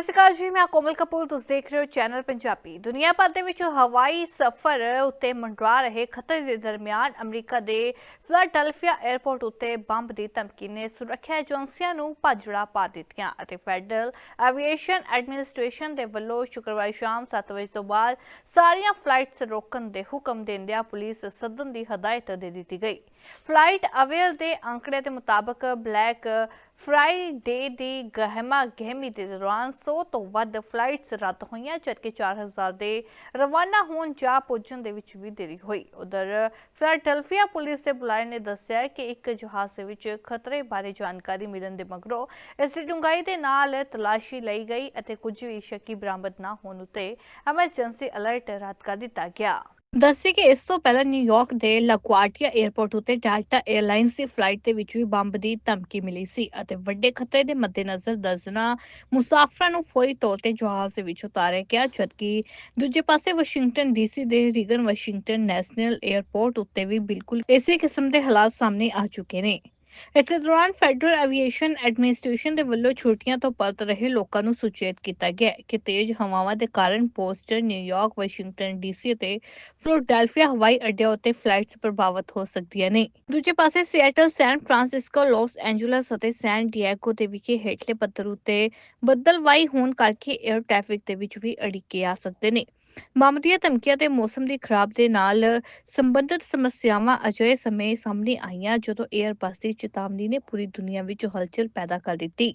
ਸਤਿ ਸ਼੍ਰੀ ਅਕਾਲ ਜੀ, ਮੈਂ ਕੋਮਲ ਕਪੂਰ, ਤੁਸੀਂ ਦੇਖ ਰਹੇ ਹੋ ਚੈਨਲ ਪੰਜਾਬੀ। ਦੁਨੀਆ ਭਰ ਦੇ ਵਿੱਚ ਹਵਾਈ ਸਫ਼ਰ ਉੱਤੇ ਮੰਡਰਾ ਰਹੇ ਖਤਰੇ ਦੇ ਦਰਮਿਆਨ ਅਮਰੀਕਾ ਦੇ ਫਿਲਾਡੈਲਫੀਆ 에ਅਰਪੋਰਟ ਉੱਤੇ ਬੰਬ ਦੀ ਧਮਕੀ ਨੇ ਸੁਰੱਖਿਆ ਏਜੰਸੀਆਂ ਨੂੰ ਭਾਜੜਾ ਪਾ ਦਿੱਤੀਆਂ ਅਤੇ ਫੈਡਰਲ ਐਵੀਏਸ਼ਨ ਐਡਮਿਨਿਸਟ੍ਰੇਸ਼ਨ ਦੇ ਵੱਲੋਂ ਸ਼ੁੱਕਰਵਾਰ ਸ਼ਾਮ 7 ਵਜੇ ਤੋਂ ਬਾਅਦ ਸਾਰੀਆਂ ਫਲਾਈਟਸ ਰੋਕਣ ਦੇ ਹੁਕਮ ਦਿੰਦਿਆਂ ਪੁਲਿਸ ਸੱਦਣ ਦੀ ਹਦਾਇਤ ਦੇ ਦਿੱਤੀ ਗਈ। ਫਲਾਈਟ ਅਵੇਅਰ ਦੇ ਅੰਕੜੇ ਦੇ ਮੁਤਾਬਕ ਬਲੈਕ ਫਰਾਈਡੇ ਦੀ ਗਹਿਮਾ ਗਹਿਮੀ ਦੇ ਦੌਰਾਨ 100 ਤੋਂ ਵੱਧ ਫਲਾਈਟਸ ਰੱਦ ਹੋਈਆਂ, ਜਦਕਿ 4000 ਦੇ ਰਵਾਨਾ ਹੋਣ ਜਾਂ ਪੁੱਜਣ ਦੇ ਵਿੱਚ ਵੀ ਦੇਰੀ ਹੋਈ। ਉਧਰ ਫਿਲਾਡੈਲਫੀਆ ਪੁਲਿਸ ਦੇ ਬੁਲਾਰੇ ਨੇ ਦੱਸਿਆ ਕਿ ਇੱਕ ਜਹਾਜ਼ ਦੇ ਵਿੱਚ ਖਤਰੇ ਬਾਰੇ ਜਾਣਕਾਰੀ ਮਿਲਣ ਦੇ ਮਗਰੋਂ ਇਸ ਦੀ ਡੂੰਘਾਈ ਦੇ ਨਾਲ ਤਲਾਸ਼ੀ ਲਈ ਗਈ ਅਤੇ ਕੁਝ ਵੀ ਸ਼ੱਕੀ ਬਰਾਮਦ ਨਾ ਹੋਣ ਉਤੇ ਐਮਰਜੈਂਸੀ ਅਲਰਟ ਰੱਦ ਕਰ ਦਿੱਤਾ ਗਿਆ। ਦੱਸੇ ਕਿ ਇਸ ਤੋਂ ਪਹਿਲਾਂ ਨਿਊਯਾਰਕ ਦੇ ਲਾਕੁਆਟਿਆ 에ਅਰਪੋਰਟ ਉਤੇ ਡੈਲਟਾ 에ਅਰਲਾਈਨਸ ਦੀ ਫਲਾਈਟ ਦੇ ਵਿੱਚ ਵੀ ਬੰਬ ਦੀ ਧਮਕੀ ਮਿਲੀ ਸੀ ਅਤੇ ਵੱਡੇ ਖਤਰੇ ਦੇ ਮੱਦੇਨਜ਼ਰ ਦਰਜਨਾ ਮੁਸਾਫਰਾਂ ਨੂੰ ਫੌਰੀ ਤੌਰ ਤੇ ਜਹਾਜ਼ ਦੇ ਵਿੱਚ ਉਤਾਰਿਆ ਗਿਆ, ਜਦਕਿ ਦੂਜੇ ਪਾਸੇ ਵਾਸ਼ਿੰਗਟਨ ਡੀਸੀ ਦੇ ਰੀਗਨ ਵਾਸ਼ਿੰਗਟਨ ਨੈਸ਼ਨਲ 에ਅਰਪੋਰਟ ਉੱਤੇ ਵੀ ਬਿਲਕੁਲ ਇਸੇ ਕਿਸਮ ਦੇ ਹਾਲਾਤ ਸਾਹਮਣੇ ਆ ਚੁੱਕੇ ਨੇ। ਇਸੇ ਦੌਰਾਨ ਫੈਡਰਲ ਐਵੀਏਸ਼ਨ ਐਡਮਿਨਿਸਟ੍ਰੇਸ਼ਨ ਦੇ ਵੱਲੋਂ ਛੁੱਟੀਆਂ ਤੋਂ ਪਰਤ ਰਹੇ ਲੋਕਾਂ ਨੂੰ ਸੁਚੇਤ ਕੀਤਾ ਗਿਆ ਕਿ ਤੇਜ਼ ਹਵਾਵਾਂ ਦੇ ਕਾਰਨ Boston New York Washington DC ਅਤੇ ਫਿਲਾਡੈਲਫੀਆ ਹਵਾਈ ਅੱਡਿਆਂ ਉੱਤੇ ਫਲਾਈਟਸ ਪ੍ਰਭਾਵਿਤ ਹੋ ਸਕਦੀਆਂ ਨੇ। ਦੂਜੇ ਪਾਸੇ Seattle San Francisco Los Angeles ਅਤੇ ਸੈਨ ਡਿਏਗੋ ਦੇ ਵਿਖੇ ਹੇਠਲੇ ਪੱਧਰ ਉੱਤੇ ਬੱਦਲਵਾਈ ਹੋਣ ਕਰਕੇ 에ਅਰ ਟ੍ਰੈਫਿਕ ਦੇ ਵਿੱਚ ਵੀ ਅੜਿੱਕੇ ਆ ਸਕਦੇ ਨੇ। ਬੰਬ ਦੀਆਂ ਧਮਕੀਆਂ ਤੇ ਮੌਸਮ ਦੀ ਖਰਾਬ ਦੇ ਨਾਲ ਸੰਬੰਧਿਤ ਸਮੱਸਿਆਵਾਂ ਅਜਿਹੇ ਸਮੇਂ ਸਾਹਮਣੇ ਆਈਆਂ, ਜਦੋਂ 에ਅਰਬਸ ਦੀ ਚੇਤਾਵਨੀ ਨੇ ਪੂਰੀ ਦੁਨੀਆ ਵਿੱਚ ਹਲਚਲ ਪੈਦਾ ਕਰ ਦਿੱਤੀ।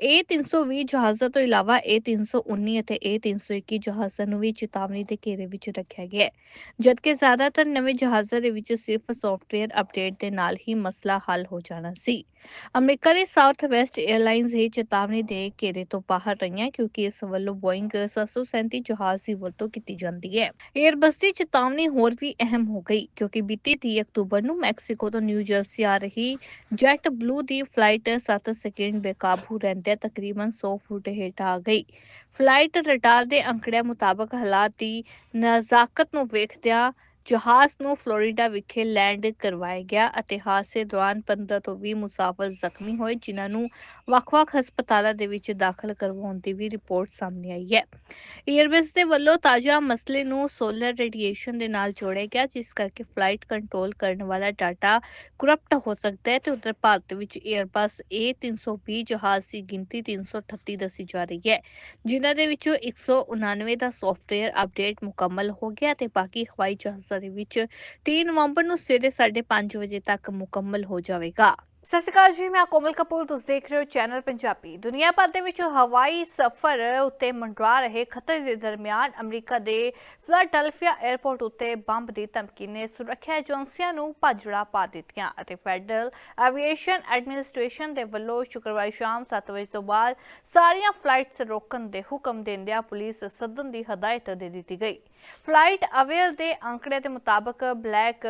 ਇਹ 320 ਜਹਾਜ਼ਾਂ ਤੋਂ ਇਲਾਵਾ ਇਹ 319 ਅਤੇ ਇਹ 321 ਜਹਾਜ਼ਾਂ ਨੂੰ ਵੀ ਚੇਤਾਵਨੀ ਦੇ ਘੇਰੇ ਵਿੱਚ ਰੱਖਿਆ ਗਿਆ ਹੈ। ਜਦਕਿ ਜ਼ਿਆਦਾਤਰ ਨਵੇਂ ਜਹਾਜ਼ਾਂ ਦੇ ਵਿੱਚ ਸਿਰਫ ਸੌਫਟਵੇਅਰ ਅਪਡੇਟ ਦੇ ਨਾਲ ਹੀ ਮਸਲਾ ਹੱਲ ਹੋ ਜਾਣਾ ਸੀ। ਅਮਰੀਕਾ ਦੇ ਸਾਊਥ ਵੈਸਟ 에ਅਰਲਾਈਨਸ ਇਹ ਚੇਤਾਵਨੀ ਦੇ ਘੇਰੇ ਤੋਂ ਬਾਹਰ ਰਹੀਆਂ ਕਿਉਂਕਿ ਇਸ ਵੱਲੋਂ ਬੋਇੰਗ 737 ਜਹਾਜ਼ ਦੀ ਵਰਤੋਂ ਕੀਤੀ ਜਾਂਦੀ ਹੈ। 에ਅਰਬਸ ਦੀ ਚੇਤਾਵਨੀ ਹੋਰ ਵੀ ਅਹਿਮ ਹੋ ਗਈ ਕਿਉਂਕਿ ਬੀਤੀ 30 ਅਕਤੂਬਰ ਨੂੰ ਮੈਕਸੀਕੋ ਤੋਂ ਨਿਊ ਜਰਸੀ ਆ ਰਹੀ ਜੈਟ ਬਲੂ ਦੀ ਫਲਾਈਟ 7 ਸੈਕਿੰਡ ਬੇਕਾਬੂ ਰਹਿੰਦਿਆਂ ਤਕਰੀਬਨ 100 ਫੁੱਟ ਹੇਠ ਆ ਗਈ। ਫਲਾਈਟ ਰਡਾਰ ਦੇ ਅੰਕੜਿਆਂ ਮੁਤਾਬਕ ਹਾਲਾਤ ਦੀ ਨਜ਼ਾਕਤ ਨੂੰ ਵੇਖਦਿਆਂ ਜਹਾਜ਼ ਨੂੰ ਫਲੋਰੀਡਾ ਵਿਖੇ ਲੈਂਡ ਕਰਵਾਇਆ ਗਿਆ ਅਤੇ ਹਾਦਸੇ ਦੌਰਾਨ 15 ਤੋਂ 20 ਮੁਸਾਫਰ ਜ਼ਖਮੀ ਹੋਏ, ਜਿਨ੍ਹਾਂ ਨੂੰ ਵੱਖ-ਵੱਖ ਹਸਪਤਾਲਾਂ ਦੇ ਵਿੱਚ ਦਾਖਲ ਕਰਵਾਉਣ ਦੀ ਵੀ ਰਿਪੋਰਟ ਸਾਹਮਣੇ ਆਈ ਹੈ। ਏਅਰਬੇਸ ਦੇ ਵੱਲੋਂ ਤਾਜ਼ਾ ਮਸਲੇ ਨੂੰ ਸੋਲਰ ਰੇਡੀਏਸ਼ਨ ਦੇ ਨਾਲ ਜੋੜਿਆ ਗਿਆ, ਜਿਸ ਕਰਕੇ ਫਲਾਈਟ ਕੰਟਰੋਲ ਕਰਨ ਵਾਲਾ ਡਾਟਾ ਕਰਪਟ ਹੋ ਸਕਦਾ ਹੈ ਤੇ ਉੱਤਰ ਭਾਰਤ ਵਿੱਚ ਏਅਰਬਸ A320 ਜਹਾਜ਼ ਦੀ ਗਿਣਤੀ 338 ਦੱਸੀ ਜਾ ਰਹੀ ਹੈ, ਜਿਨ੍ਹਾਂ ਦੇ ਵਿੱਚੋਂ 199 ਦਾ ਸੌਫਟਵੇਅਰ ਅਪਡੇਟ ਮੁਕੰਮਲ ਹੋ ਗਿਆ ਤੇ ਬਾਕੀ ਹਵਾਈ ਜਹਾਜ਼ਾਂ ਦੇ ਵਿੱਚ 3 ਨਵੰਬਰ ਨੂੰ ਸਵੇਰੇ 5:30 ਵਜੇ ਤੱਕ ਮੁਕੰਮਲ ਹੋ ਜਾਵੇਗਾ। ਸਤਿ ਸ਼੍ਰੀ ਅਕਾਲ ਜੀ, ਮੈਂ ਕੋਮਲ ਕਪੂਰ, ਤੁਸੀਂ ਦੇਖ ਰਹੇ ਹੋ ਚੈਨਲ ਪੰਜਾਬੀ। ਦੁਨੀਆ ਭਰ ਦੇ ਵਿੱਚ ਹਵਾਈ ਸਫ਼ਰ ਉੱਤੇ ਮੰਡਰਾ ਰਹੇ ਖਤਰੇ ਦੇ ਦਰਮਿਆਨ ਅਮਰੀਕਾ ਦੇ ਫਿਲਾਡੈਲਫੀਆ 에ਅਰਪੋਰਟ ਉੱਤੇ ਬੰਬ ਦੀ ਧਮਕੀ ਨੇ ਸੁਰੱਖਿਆ ਏਜੰਸੀਆਂ ਨੂੰ ਭਾਜੜਾ ਪਾ ਦਿੱਤੀਆਂ ਅਤੇ ਫੈਡਰਲ ਐਵੀਏਸ਼ਨ ਐਡਮਿਨਿਸਟ੍ਰੇਸ਼ਨ ਦੇ ਵੱਲੋਂ ਸ਼ੁੱਕਰਵਾਰ ਸ਼ਾਮ 7 ਵਜੇ ਤੋਂ ਬਾਅਦ ਸਾਰੀਆਂ ਫਲਾਈਟਸ ਰੋਕਣ ਦੇ ਹੁਕਮ ਦਿੰਦਿਆਂ ਪੁਲਿਸ ਸੱਦਣ ਦੀ ਹਦਾਇਤ ਦੇ ਦਿੱਤੀ ਗਈ। ਫਲਾਈਟ ਅਵੇਅਰ ਦੇ ਅੰਕੜੇ ਦੇ ਮੁਤਾਬਕ ਬਲੈਕ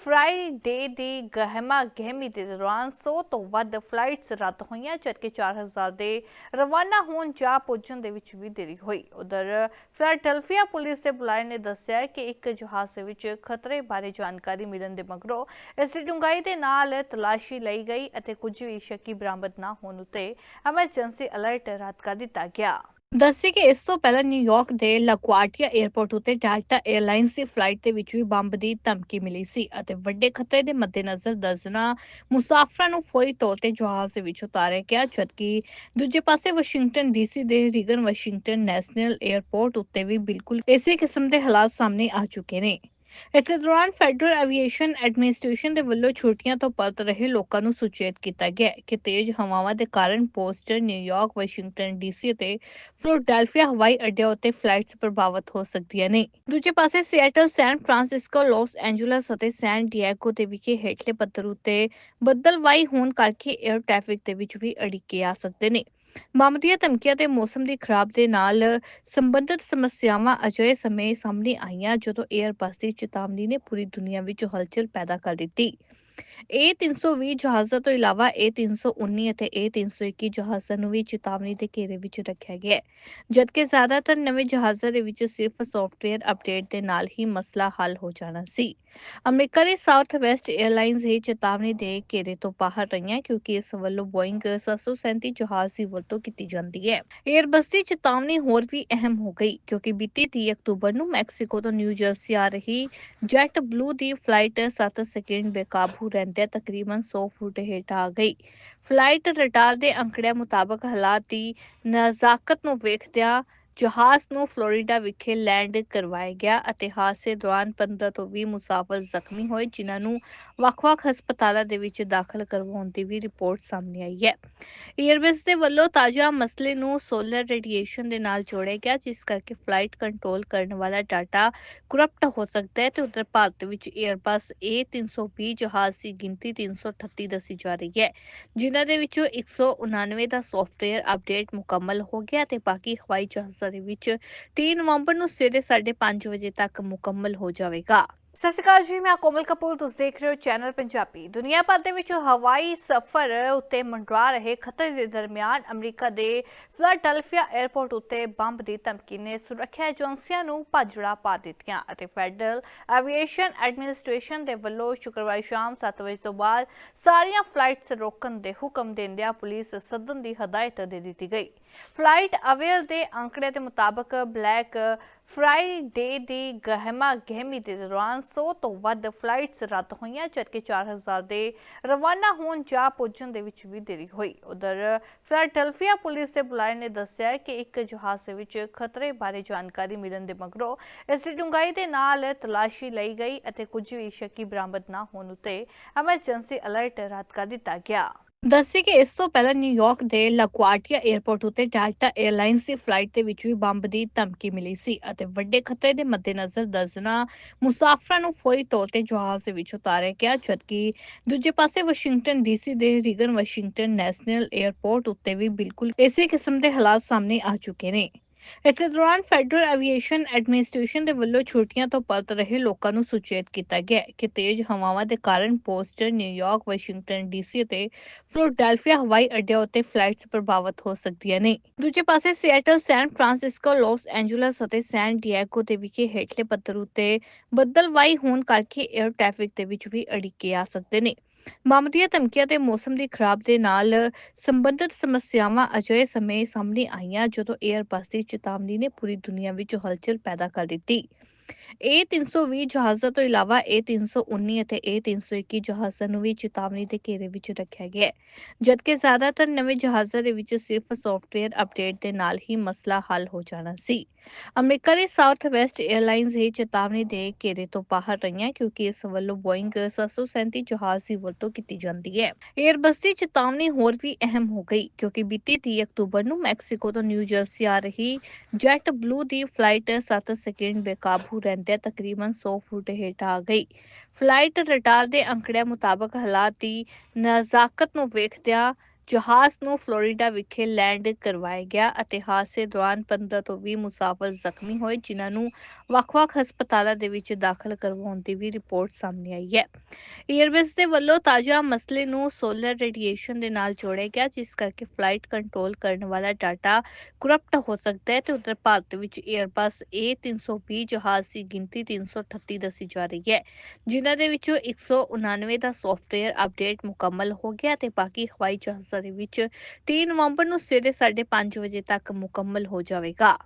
ਫਰਾਈਡੇ ਦੀ ਗਹਿਮਾ ਗਹਿਮੀ ਦੇ ਦੌਰਾਨ 100 ਤੋਂ ਵੱਧ ਫਲਾਈਟਸ ਰੱਦ ਹੋਈਆਂ, ਜਦਕਿ 4000 ਦੇ ਰਵਾਨਾ ਹੋਣ ਜਾਂ ਪੁੱਜਣ ਦੇ ਵਿੱਚ ਵੀ ਦੇਰੀ ਹੋਈ। ਉਧਰ ਫਿਲਾਡੈਲਫੀਆ ਪੁਲਿਸ ਦੇ ਬੁਲਾਰੇ ਨੇ ਦੱਸਿਆ ਕਿ ਇੱਕ ਜਹਾਜ਼ ਵਿੱਚ ਖਤਰੇ ਬਾਰੇ ਜਾਣਕਾਰੀ ਮਿਲਣ ਦੇ ਮਗਰੋਂ ਇਸ ਦੀ ਡੂੰਘਾਈ ਦੇ ਨਾਲ ਤਲਾਸ਼ੀ ਲਈ ਗਈ ਅਤੇ ਕੁਝ ਵੀ ਸ਼ੱਕੀ ਬਰਾਮਦ ਨਾ ਹੋਣ ਉਤੇ ਐਮਰਜੈਂਸੀ ਅਲਰਟ ਰੱਦ ਕਰ ਦਿੱਤਾ ਗਿਆ। ਦੱਸੀ ਕਿ ਇਸ ਤੋਂ ਪਹਿਲਾਂ ਨਿਊਯਾਰਕ ਦੇ ਲਾਕੁਆਟਿਆ 에ਅਰਪੋਰਟ ਉਤੇ ਡੈਲਟਾ 에ਅਰਲਾਈਨਸ ਦੀ ਫਲਾਈਟ ਦੇ ਵਿੱਚ ਵੀ ਬੰਬ ਦੀ ਧਮਕੀ ਮਿਲੀ ਸੀ ਅਤੇ ਵੱਡੇ ਖਤਰੇ ਦੇ ਮੱਦੇਨਜ਼ਰ ਦਰਜਨਾਂ ਮੁਸਾਫਰਾਂ ਨੂੰ ਫੌਰੀ ਤੌਰ ਤੇ ਜਹਾਜ਼ ਦੇ ਵਿੱਚ ਉਤਾਰਿਆ ਗਿਆ, ਜਦਕਿ ਦੂਜੇ ਪਾਸੇ ਵਾਸ਼ਿੰਗਟਨ ਡੀਸੀ ਦੇ ਰੀਗਨ ਵਾਸ਼ਿੰਗਟਨ ਨੈਸ਼ਨਲ 에ਅਰਪੋਰਟ ਉੱਤੇ ਵੀ ਬਿਲਕੁਲ ਇਸੇ ਕਿਸਮ ਦੇ ਹਾਲਾਤ ਸਾਹਮਣੇ ਆ ਚੁੱਕੇ ਨੇ। ਇਸੇ ਦੌਰਾਨ ਫੈਡਰਲ ਐਵੀਏਸ਼ਨ ਐਡਮਿਨਿਸਟ੍ਰੇਸ਼ਨ ਦੇ ਵੱਲੋਂ ਛੁੱਟੀਆਂ ਤੋਂ ਪਰਤ ਰਹੇ ਲੋਕਾਂ ਨੂੰ ਸੁਚੇਤ ਕੀਤਾ ਗਿਆ ਕਿ ਤੇਜ਼ ਹਵਾਵਾਂ ਦੇ ਕਾਰਨ Boston New York Washington DC ਅਤੇ ਫਿਲਾਡੈਲਫੀਆ ਹਵਾਈ ਅੱਡਿਆਂ ਉੱਤੇ ਫਲਾਈਟਸ ਪ੍ਰਭਾਵਿਤ ਹੋ ਸਕਦੀਆਂ ਨੇ। ਦੂਜੇ ਪਾਸੇ Seattle San Francisco Los Angeles ਅਤੇ ਸੈਨ ਡਿਏਗੋ ਦੇ ਵਿਖੇ ਹੇਠਲੇ ਪੱਧਰ ਉੱਤੇ ਬੱਦਲਵਾਈ ਹੋਣ ਕਰਕੇ 에ਅਰ ਟ੍ਰੈਫਿਕ ਦੇ ਵਿੱਚ ਵੀ ਅੜਿੱਕੇ ਆ ਸਕਦੇ ਨੇ। ਬੰਬ ਦੀਆਂ ਧਮਕੀਆਂ ਤੇ ਮੌਸਮ ਦੀ ਖਰਾਬ ਦੇ ਨਾਲ ਸੰਬੰਧਿਤ ਸਮੱਸਿਆਵਾਂ ਅਜਿਹੇ ਸਮੇਂ ਸਾਹਮਣੇ ਆਈਆਂ, ਜਦੋਂ 에ਅਰਬਸ ਦੀ ਚੇਤਾਵਨੀ ਨੇ ਪੂਰੀ ਦੁਨੀਆ ਵਿੱਚ ਹਲਚਲ ਪੈਦਾ ਕਰ ਦਿੱਤੀ। A320 ਜਹਾਜ਼ਾਂ ਤੋਂ ਇਲਾਵਾ A319 ਅਤੇ A321 ਜਹਾਜ਼ਾਂ ਨੂੰ ਵੀ ਚੇਤਾਵਨੀ ਦੇ ਘੇਰੇ ਵਿੱਚ ਰੱਖਿਆ ਗਿਆ ਹੈ। ਜਦਕਿ ਜ਼ਿਆਦਾਤਰ ਨਵੇਂ ਜਹਾਜ਼ਾਂ ਦੇ ਵਿੱਚ ਸਿਰਫ ਸੌਫਟਵੇਅਰ ਅਪਡੇਟ ਦੇ ਨਾਲ ਹੀ ਮਸਲਾ ਹੱਲ ਹੋ ਜਾਣਾ ਸੀ। ਅਮਰੀਕਾ ਦੀ ਸਾਊਥ ਵੈਸਟ 에ਅਰਲਾਈਨਸ ਇਹ ਚੇਤਾਵਨੀ ਦੇ ਘੇਰੇ ਤੋਂ ਬਾਹਰ ਰਹੀਆਂ ਕਿਉਂਕਿ ਇਸ ਵੱਲੋਂ ਬੋਇੰਗ 737 ਜਹਾਜ਼ ਦੀ ਵਰਤੋਂ ਕੀਤੀ ਜਾਂਦੀ ਹੈ। ਏਅਰਬਸ ਦੀ ਚੇਤਾਵਨੀ ਹੋਰ ਵੀ ਅਹਿਮ ਹੋ ਗਈ ਕਿਉਂਕਿ ਬੀਤੀ 30 ਅਕਤੂਬਰ ਨੂੰ ਮੈਕਸੀਕੋ ਤੋਂ ਨਿਊ ਜਰਸੀ ਆ ਰਹੀ ਜੈਟ ਬਲੂ ਦੀ ਫਲਾਈਟ 7 ਸੈਕਿੰਡ ਬੇਕਾਬੂ ਰਹਿੰਦਿਆਂ ਤਕਰੀਬਨ 100 ਫੁੱਟ ਹੇਠ ਆ ਗਈ। ਫਲਾਈਟ ਰਡਾਰ ਦੇ ਅੰਕੜਿਆਂ ਮੁਤਾਬਕ ਹਾਲਾਤ ਦੀ ਨਜ਼ਾਕਤ ਨੂੰ ਵੇਖਦਿਆਂ ਜਹਾਜ਼ ਨੂੰ ਫਲੋਰੀਡਾ ਵਿਖੇ ਲੈਂਡ ਕਰਵਾਇਆ ਗਿਆ ਅਤੇ ਹਾਦਸੇ ਦੌਰਾਨ 15 ਤੋਂ 20 ਮੁਸਾਫਰ ਜ਼ਖਮੀ ਹੋਏ, ਜਿਨ੍ਹਾਂ ਨੂੰ ਵੱਖ-ਵੱਖ ਹਸਪਤਾਲਾਂ ਦੇ ਵਿੱਚ ਦਾਖਲ ਕਰਵਾਉਣ ਦੀ ਵੀ ਰਿਪੋਰਟ ਸਾਹਮਣੇ ਆਈ ਹੈ। ਏਅਰਬੇਸ ਦੇ ਵੱਲੋਂ ਤਾਜ਼ਾ ਮਸਲੇ ਨੂੰ ਸੋਲਰ ਰੇਡੀਏਸ਼ਨ ਦੇ ਨਾਲ ਜੋੜਿਆ ਗਿਆ, ਜਿਸ ਕਰਕੇ ਫਲਾਈਟ ਕੰਟਰੋਲ ਕਰਨ ਵਾਲਾ ਡਾਟਾ ਕਰਪਟ ਹੋ ਸਕਦਾ ਹੈ ਤੇ ਉੱਤਰ ਭਾਰਤ ਵਿੱਚ ਏਅਰਬਸ A320 ਜਹਾਜ਼ ਦੀ ਗਿਣਤੀ 338 ਦੱਸੀ ਜਾ ਰਹੀ ਹੈ, ਜਿਨ੍ਹਾਂ ਦੇ ਵਿੱਚੋਂ 199 ਦਾ ਸੌਫਟਵੇਅਰ ਅਪਡੇਟ ਮੁਕੰਮਲ ਹੋ ਗਿਆ ਤੇ ਬਾਕੀ ਹਵਾਈ ਜਹਾਜ਼ਾਂ ਦੇ ਵਿੱਚ 3 ਨਵੰਬਰ ਨੂੰ ਸਵੇਰੇ 5:30 ਵਜੇ ਤੱਕ ਮੁਕੰਮਲ ਹੋ ਜਾਵੇਗਾ। ਸਤਿ ਸ਼੍ਰੀ ਅਕਾਲ ਜੀ, ਮੈਂ ਕੋਮਲ ਕਪੂਰ, ਤੁਸੀਂ ਦੇਖ ਰਹੇ ਹੋ ਚੈਨਲ ਪੰਜਾਬੀ। ਦੁਨੀਆ ਭਰ ਦੇ ਵਿੱਚ ਹਵਾਈ ਸਫ਼ਰ ਉੱਤੇ ਮੰਡਰਾ ਰਹੇ ਖਤਰੇ ਦੇ ਦਰਮਿਆਨ ਅਮਰੀਕਾ ਦੇ ਫਿਲਾਡੈਲਫੀਆ 에ਅਰਪੋਰਟ ਉੱਤੇ ਬੰਬ ਦੀ ਧਮਕੀ ਨੇ ਸੁਰੱਖਿਆ ਏਜੰਸੀਆਂ ਨੂੰ ਭਾਜੜਾ ਪਾ ਦਿੱਤੀਆਂ ਅਤੇ ਫੈਡਰਲ ਐਵੀਏਸ਼ਨ ਐਡਮਿਨਿਸਟ੍ਰੇਸ਼ਨ ਦੇ ਵੱਲੋਂ ਸ਼ੁੱਕਰਵਾਰ ਸ਼ਾਮ 7 ਵਜੇ ਤੋਂ ਬਾਅਦ ਸਾਰੀਆਂ ਫਲਾਈਟਸ ਰੋਕਣ ਦੇ ਹੁਕਮ ਦਿੰਦਿਆਂ ਪੁਲਿਸ ਸਦਨ ਦੀ ਹਦਾਇਤ ਦੇ ਦਿੱਤੀ ਗਈ। ਫਲਾਈਟ ਅਵੇਅਰ ਦੇ ਅੰਕੜੇ ਦੇ ਮੁਤਾਬਕ ਬਲੈਕ ਫਰਾਈਡੇ ਦੀ ਗਹਿਮਾ ਗਹਿਮੀ ਦੇ ਦੌਰਾਨ 100 ਤੋਂ ਵੱਧ ਫਲਾਈਟਸ ਰੱਦ ਹੋਈਆਂ, ਜਦਕਿ 4000 ਦੇ ਰਵਾਨਾ ਹੋਣ ਜਾਂ ਪੁੱਜਣ ਦੇ ਵਿੱਚ ਵੀ ਦੇਰੀ ਹੋਈ। ਉਧਰ ਫਿਲਾਡੈਲਫੀਆ ਪੁਲਿਸ ਦੇ ਬੁਲਾਰੇ ਨੇ ਦੱਸਿਆ ਕਿ ਇੱਕ ਜਹਾਜ਼ ਵਿੱਚ ਖਤਰੇ ਬਾਰੇ ਜਾਣਕਾਰੀ ਮਿਲਣ ਦੇ ਮਗਰੋਂ ਇਸ ਦੀ ਡੂੰਘਾਈ ਦੇ ਨਾਲ ਤਲਾਸ਼ੀ ਲਈ ਗਈ ਅਤੇ ਕੁਝ ਵੀ ਸ਼ੱਕੀ ਬਰਾਮਦ ਨਾ ਹੋਣ ਉਤੇ ਐਮਰਜੈਂਸੀ ਅਲਰਟ ਰੱਦ ਕਰ ਦਿੱਤਾ ਗਿਆ। ਦੱਸੀ ਕਿ ਇਸ ਤੋਂ ਪਹਿਲਾਂ ਨਿਊਯਾਰਕ ਦੇ ਲਾਕੁਆਟਿਆ 에ਅਰਪੋਰਟ ਉਤੇ ਡੈਲਟਾ 에ਅਰਲਾਈਨਸ ਦੀ ਫਲਾਈਟ ਦੇ ਵਿੱਚ ਵੀ ਬੰਬ ਦੀ ਧਮਕੀ ਮਿਲੀ ਸੀ ਅਤੇ ਵੱਡੇ ਖਤਰੇ ਦੇ ਮੱਦੇਨਜ਼ਰ ਦਰਜਨਾ ਮੁਸਾਫਰਾਂ ਨੂੰ ਫੌਰੀ ਤੌਰ ਤੇ ਜਹਾਜ਼ ਦੇ ਵਿੱਚ ਉਤਾਰਿਆ ਗਿਆ, ਜਦਕਿ ਦੂਜੇ ਪਾਸੇ ਵਾਸ਼ਿੰਗਟਨ ਡੀਸੀ ਦੇ ਰੀਗਨ ਵਾਸ਼ਿੰਗਟਨ ਨੈਸ਼ਨਲ 에ਅਰਪੋਰਟ ਉੱਤੇ ਵੀ ਬਿਲਕੁਲ ਇਸੇ ਕਿਸਮ ਦੇ ਹਾਲਾਤ ਸਾਹਮਣੇ ਆ ਚੁੱਕੇ ਨੇ। ਇਸੇ ਦੌਰਾਨ ਫੈਡਰਲ ਐਵੀਏਸ਼ਨ ਐਡਮਿਨਿਸਟ੍ਰੇਸ਼ਨ ਦੇ ਵੱਲੋਂ ਛੁੱਟੀਆਂ ਤੋਂ ਪਰਤ ਰਹੇ ਲੋਕਾਂ ਨੂੰ ਸੁਚੇਤ ਕੀਤਾ ਗਿਆ ਕਿ ਤੇਜ਼ ਹਵਾਵਾਂ ਦੇ ਕਾਰਨ Boston New York Washington DC ਅਤੇ ਫਿਲਾਡੈਲਫੀਆ ਹਵਾਈ ਅੱਡਿਆਂ ਉੱਤੇ ਫਲਾਈਟਸ ਪ੍ਰਭਾਵਿਤ ਹੋ ਸਕਦੀਆਂ ਨੇ। ਦੂਜੇ ਪਾਸੇ Seattle San Francisco Los Angeles ਅਤੇ ਸੈਨ ਡਿਏਗੋ ਦੇ ਵਿਖੇ ਹੇਠਲੇ ਪੱਧਰ ਉੱਤੇ ਬੱਦਲਵਾਈ ਹੋਣ ਕਰਕੇ 에ਅਰ ਟ੍ਰੈਫਿਕ ਦੇ ਵਿੱਚ ਵੀ ਅੜਿੱਕੇ ਆ ਸਕਦੇ ਨੇ। ਬੰਬ ਦੀਆਂ ਧਮਕੀਆਂ ਤੇ ਮੌਸਮ ਦੀ ਖਰਾਬ ਦੇ ਨਾਲ ਸੰਬੰਧਿਤ ਸਮੱਸਿਆਵਾਂ ਅਜਿਹੇ ਸਮੇਂ ਸਾਹਮਣੇ ਆਈਆਂ, ਜਦੋਂ 에ਅਰਬਸ ਦੀ ਚੇਤਾਵਨੀ ਨੇ ਪੂਰੀ ਦੁਨੀਆ ਵਿੱਚ ਹਲਚਲ ਪੈਦਾ ਕਰ ਦਿੱਤੀ। A320 ਜਹਾਜ਼ਾਂ ਤੋਂ ਇਲਾਵਾ A319 ਅਤੇ A321 ਜਹਾਜ਼ਾਂ ਨੂੰ ਵੀ ਚੇਤਾਵਨੀ ਦੇ ਘੇਰੇ ਵਿੱਚ ਰੱਖਿਆ ਗਿਆ ਹੈ। ਜਦਕਿ ਜ਼ਿਆਦਾਤਰ ਨਵੇਂ ਜਹਾਜ਼ਾਂ ਦੇ ਵਿੱਚ ਸਿਰਫ ਸੌਫਟਵੇਅਰ ਅਪਡੇਟ ਦੇ ਨਾਲ ਹੀ ਮਸਲਾ ਹੱਲ ਹੋ ਜਾਣਾ ਸੀ। ਅਮਰੀਕਾ ਦੀ ਸਾਊਥ ਵੈਸਟ 에ਅਰਲਾਈਨਸ ਇਹ ਚੇਤਾਵਨੀ ਦੇ ਘੇਰੇ ਤੋਂ ਬਾਹਰ ਰਹੀਆਂ ਕਿਉਂਕਿ ਇਸ ਵੱਲੋਂ ਬੋਇੰਗ 737 ਜਹਾਜ਼ ਦੀ ਵਰਤੋਂ ਕੀਤੀ ਜਾਂਦੀ ਹੈ। ਏਅਰਬਸ ਦੀ ਚੇਤਾਵਨੀ ਹੋਰ ਵੀ ਅਹਿਮ ਹੋ ਗਈ ਕਿਉਂਕਿ ਬੀਤੀ 30 ਅਕਤੂਬਰ ਨੂੰ ਮੈਕਸੀਕੋ ਤੋਂ ਨਿਊ ਜਰਸੀ ਆ ਰਹੀ ਜੈਟ ਬਲੂ ਦੀ ਫਲਾਈਟ 7 ਸੈਕਿੰਡ ਬੇਕਾਬੂ ਰਹਿੰਦਿਆਂ ਤਕਰੀਬਨ 100 ਫੁੱਟ ਹੇਠ ਆ ਗਈ। ਫਲਾਈਟ ਰਡਾਰ ਦੇ ਅੰਕੜਿਆਂ ਮੁਤਾਬਕ ਹਾਲਾਤ ਦੀ ਨਜ਼ਾਕਤ ਨੂੰ ਵੇਖਦਿਆਂ ਜਹਾਜ਼ ਨੂੰ ਫਲੋਰੀਡਾ ਵਿਖੇ ਲੈਂਡ ਕਰਵਾਇਆ ਗਿਆ ਅਤੇ ਹਾਦਸੇ ਦੌਰਾਨ 15 ਤੋਂ 20 ਮੁਸਾਫਰ ਜ਼ਖਮੀ ਹੋਏ, ਜਿਨ੍ਹਾਂ ਨੂੰ ਵੱਖ-ਵੱਖ ਹਸਪਤਾਲਾਂ ਦੇ ਵਿੱਚ ਦਾਖਲ ਕਰਵਾਉਣ ਦੀ ਵੀ ਰਿਪੋਰਟ ਸਾਹਮਣੇ ਆਈ ਹੈ। ਏਅਰਬੇਸ ਦੇ ਵੱਲੋਂ ਤਾਜ਼ਾ ਮਸਲੇ ਨੂੰ ਸੋਲਰ ਰੇਡੀਏਸ਼ਨ ਦੇ ਨਾਲ ਜੋੜਿਆ ਗਿਆ, ਜਿਸ ਕਰਕੇ ਫਲਾਈਟ ਕੰਟਰੋਲ ਕਰਨ ਵਾਲਾ ਡਾਟਾ ਕਰਪਟ ਹੋ ਸਕਦਾ ਹੈ ਤੇ ਉੱਤਰ ਭਾਰਤ ਵਿੱਚ ਏਅਰਬਸ A320 ਜਹਾਜ਼ ਦੀ ਗਿਣਤੀ 338 ਦੱਸੀ ਜਾ ਰਹੀ ਹੈ, ਜਿਨ੍ਹਾਂ ਦੇ ਵਿੱਚੋਂ 199 ਦਾ ਸੌਫਟਵੇਅਰ ਅਪਡੇਟ ਮੁਕੰਮਲ ਹੋ ਗਿਆ ਤੇ ਬਾਕੀ ਹਵਾਈ ਜਹਾਜ਼ਾਂ ਦੇ ਵਿੱਚ 3 ਨਵੰਬਰ ਨੂੰ ਸਵੇਰੇ 5:30 ਵਜੇ ਤੱਕ ਮੁਕੰਮਲ ਹੋ ਜਾਵੇਗਾ।